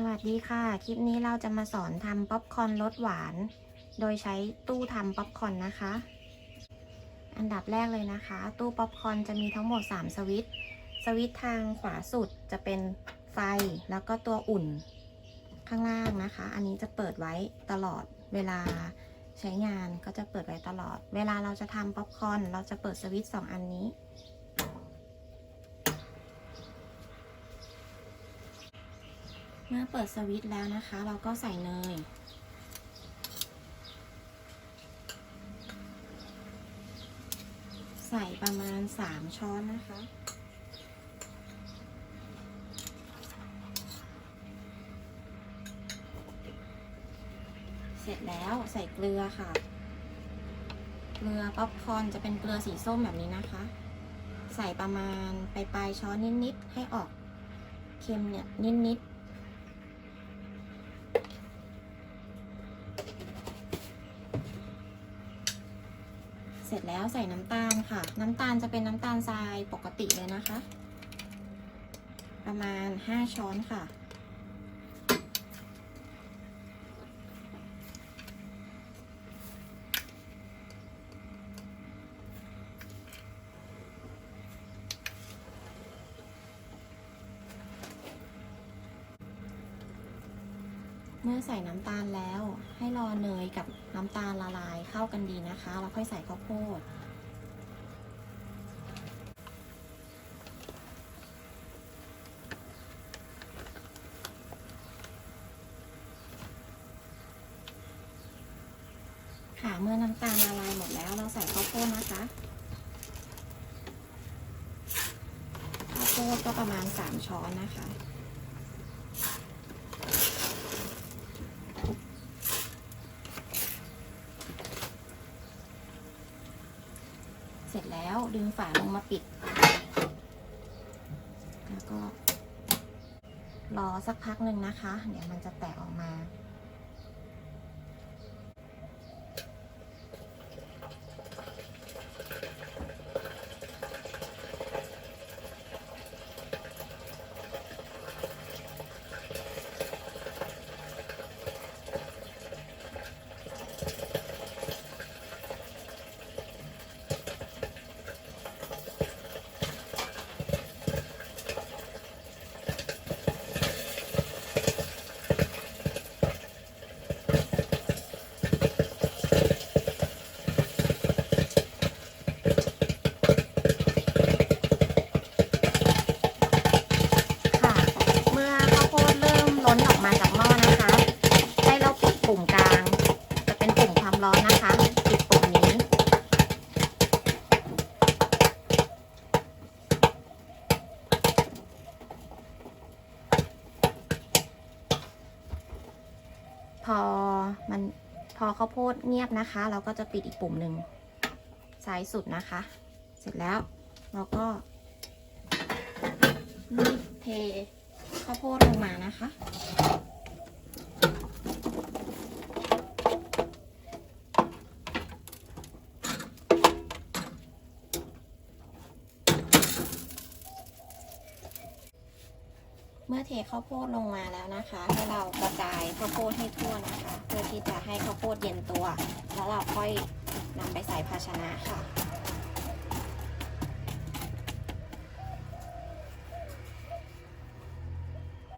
สวัสดีค่ะ คลิปนี้เราจะมาสอนทำป๊อปคอร์นรสหวาน โดยใช้ตู้ทำป๊อปคอร์นนะคะ อันดับแรกเลยนะคะ ตู้ป๊อปคอร์นจะมีทั้งหมด 3 สวิตสวิตทางขวาสุดจะเป็นไฟแล้วก็ตัวอุ่น ข้างล่างนะคะ อันนี้จะเปิดไว้ตลอดเวลาใช้งานก็จะเปิดไว้ตลอด เวลาเราจะทำป๊อปคอร์นเราจะเปิดสวิตช์สองอันนี้ เมื่อเปิดสวิตช์แล้วนะคะ เราก็ใส่เนยใส่ประมาณ 3 ช้อนนะคะ เสร็จแล้วใส่เกลือค่ะ เกลือป๊อปคอนจะเป็นเกลือสีส้มแบบนี้นะคะ ใส่ประมาณปลายปลายๆช้อนนิด ๆ ให้ออกเค็มเนี่ยนิด ๆ เสร็จแล้วใส่น้ำตาลค่ะ น้ำตาลจะเป็นน้ำตาลทรายปกติเลยนะคะ ประมาณ 5 ช้อนค่ะ มื่อใส่น้ำตาลแล้ว ให้รอเนยกับน้ำตาลละลายเข้ากันดีนะคะ แล้วค่อยใส่ข้าวโพด ค่ะเมื่อน้ำตาลละลายหมดแล้วเราใส่ข้าวโพดนะคะข้าวโพดก็ประมาณ 3 ช้อนนะคะ เสร็จแล้วดึงฝาลงมาปิด แล้วก็รอสักพักหนึ่งนะคะ เดี๋ยวมันจะแตกออกมา ค่ะ เมื่อข้าวโพดเริ่มล้นออกมาจากหม้อนะคะ ให้เราปิดปุ่มกลาง จะเป็นปุ่มความร้อนนะคะ ปิดปุ่มนี้ พอมันพอข้าวโพดเงียบนะคะ เราก็จะปิดอีกปุ่มหนึ่งซ้ายสุดนะคะ เสร็จแล้วเราก็เทข้าวโพดลงมานะคะ เมื่อเทข้าวโพดลงมาแล้วนะคะ ให้เรากระจายข้าวโพดให้ทั่วนะคะ เพื่อที่จะให้ข้าวโพดเย็นตัว แล้วเราค่อยนำไปใส่ภาชนะค่ะ